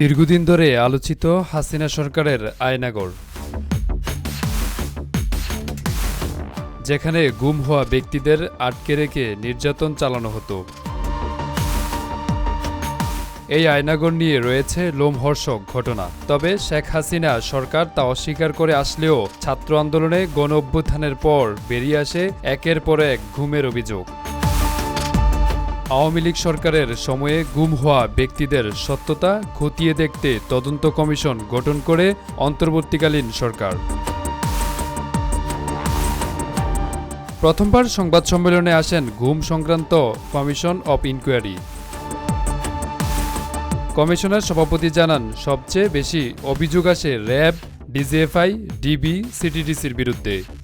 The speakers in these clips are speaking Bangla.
দীর্ঘদিন ধরে আলোচিত হাসিনা সরকারের আয়নাগর যেখানে গুম হওয়া ব্যক্তিদের আটকে রেখে নির্যাতন চালানো হতো। এই আয়নাগর নিয়ে রয়েছে লোমহর্ষক ঘটনা। তবে শেখ হাসিনা সরকার তা অস্বীকার করে আসলেও ছাত্র আন্দোলনে গণ অভ্যুত্থানের পর বেরিয়ে আসে একের পর এক ঘুমের অভিযোগ। আওয়ামী লীগ সরকারের সময়ে গুম হওয়া ব্যক্তিদের সত্যতা খতিয়ে দেখতে তদন্ত কমিশন গঠন করে অন্তর্বর্তীকালীন সরকার। প্রথমবার সংবাদ সম্মেলনে আসেন গুম সংক্রান্ত কমিশন অব ইনকোয়ারি। কমিশনের সভাপতি জানান, সবচেয়ে বেশি অভিযোগ আসে র্যাব, ডিজিএফআই, ডিবি, সিটিডিসির বিরুদ্ধে।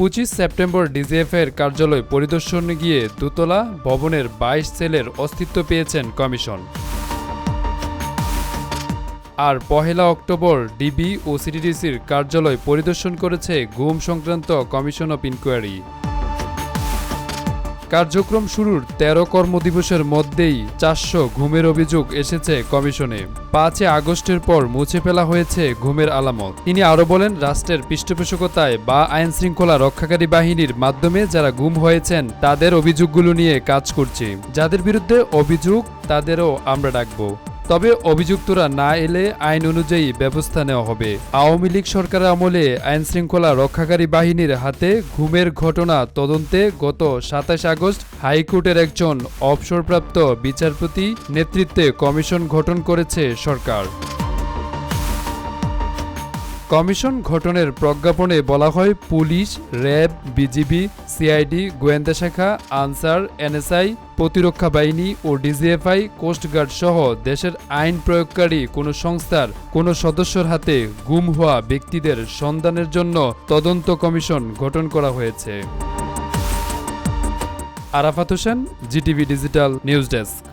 পঁচিশ সেপ্টেম্বর ডিজিএফের কার্যালয় পরিদর্শনে গিয়ে দোতলা ভবনের বাইশ সেলের অস্তিত্ব পেয়েছেন কমিশন। আর পহেলা অক্টোবর ডিবি ও সিটিডিসির কার্যালয় পরিদর্শন করেছে ঘুম সংক্রান্ত কমিশন অফ ইনকোয়ারি। কার্যক্রম শুরুর তেরো কর্মদিবসের মধ্যেই চারশো ঘুমের অভিযোগ এসেছে কমিশনে। পাঁচে আগস্টের পর মুছে ফেলা হয়েছে ঘুমের আলামত। তিনি আরও বলেন, রাষ্ট্রের পৃষ্ঠপোষকতায় বা আইন শৃঙ্খলা রক্ষাকারী বাহিনীর মাধ্যমে যারা গুম হয়েছেন, তাদের অভিযোগগুলো নিয়ে কাজ করছি। যাদের বিরুদ্ধে অভিযোগ, তাদেরও আমরা ডাকবো। তবে অভিযুক্তরা না এলে আইন অনুযায়ী ব্যবস্থা নেওয়া হবে। আওয়ামী লীগ সরকার আমলে আইন শৃঙ্খলা রক্ষাকারী বাহিনীর হাতে ঘুমের ঘটনা তদন্তে গত সাতাশ আগস্ট হাইকোর্টের একজন অবসরপ্রাপ্ত বিচারপতি নেতৃত্বে কমিশন গঠন করেছে সরকার। কমিশন গঠনের প্রজ্ঞাপনে বলা হয় পুলিশ, র্যাব, বিজিবি, সিআইডি, গোয়েন্দা শাখা, আনসার, এনএসআই, প্রতিরক্ষা বাহিনী ও ডিজিএফআই কোস্টগার্ড সহ দেশের আইন প্রয়োগকারী কোনো সংস্থার কোনো সদস্যর হাতে গুম হওয়া ব্যক্তিদের সন্ধানের জন্য তদন্ত কমিশন গঠন করা হয়েছে। Arafat Hossain, GTV digital news desk.